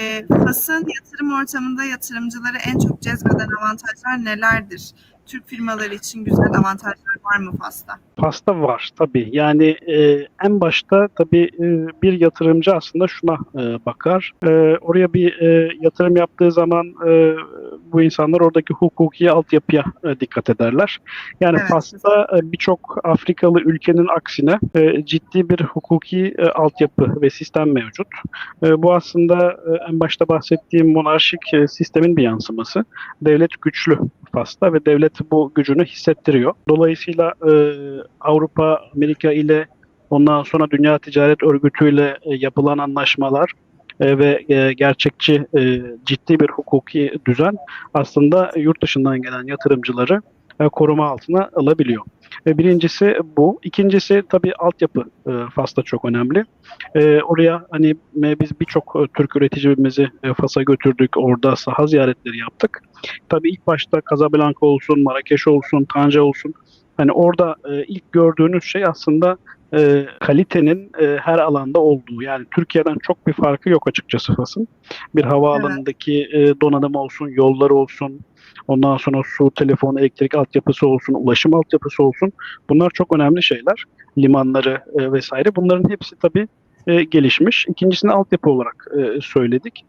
E, Fas'ın yatırım ortamında yatırımcıları en çok cezbeden avantajlar nelerdir? Türk firmaları için güzel avantajlar var mı Fas'ta? Pasta var tabii. Yani e, en başta tabii e, bir yatırımcı aslında şuna e, bakar. E, oraya bir e, yatırım yaptığı zaman e, bu insanlar oradaki hukuki altyapıya e, dikkat ederler. Yani Evet. Fas'ta e, birçok Afrikalı ülkenin aksine e, ciddi bir hukuki e, altyapı ve sistem mevcut. E, bu aslında e, en başta bahsettiğim monarşik e, sistemin bir yansıması. Devlet güçlü Fas'ta ve devlet bu gücünü hissettiriyor. Dolayısıyla e, Avrupa, Amerika ile ondan sonra Dünya Ticaret Örgütü ile e, yapılan anlaşmalar e, ve e, gerçekçi e, ciddi bir hukuki düzen aslında yurt dışından gelen yatırımcıları e, koruma altına alabiliyor. Birincisi bu. İkincisi tabii altyapı e, Fas'ta çok önemli. E, oraya hani e, biz birçok e, Türk üreticimizi e, Fas'a götürdük. Orada saha ziyaretleri yaptık. Tabii ilk başta Casablanca olsun, Marrakeş olsun, Tanca olsun. Hani orada e, ilk gördüğünüz şey aslında e, kalitenin e, her alanda olduğu. Yani Türkiye'den çok bir farkı yok açıkçası Fas'ın. Bir havaalanındaki e, donanım olsun, yolları olsun, ondan sonra su, telefon, elektrik altyapısı olsun, ulaşım altyapısı olsun. Bunlar çok önemli şeyler. Limanları e, vesaire. Bunların hepsi tabii e, gelişmiş. İkincisini altyapı olarak e, söyledik.